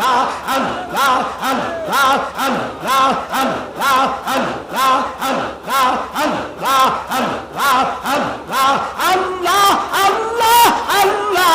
Allah Allah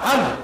Allah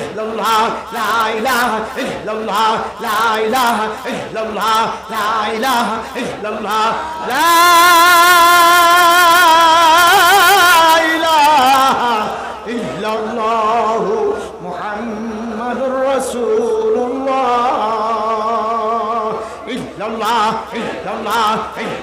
illallah la ilaha illallah la ilaha illallah la ilaha illallah la ilaha illallah muhammadur rasulullah illallah illallah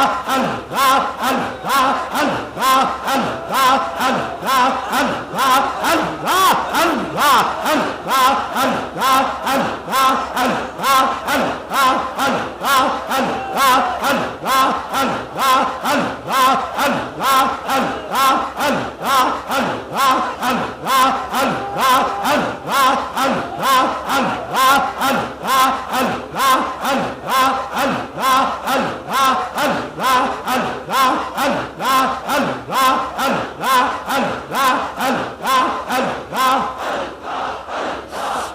Allah Allah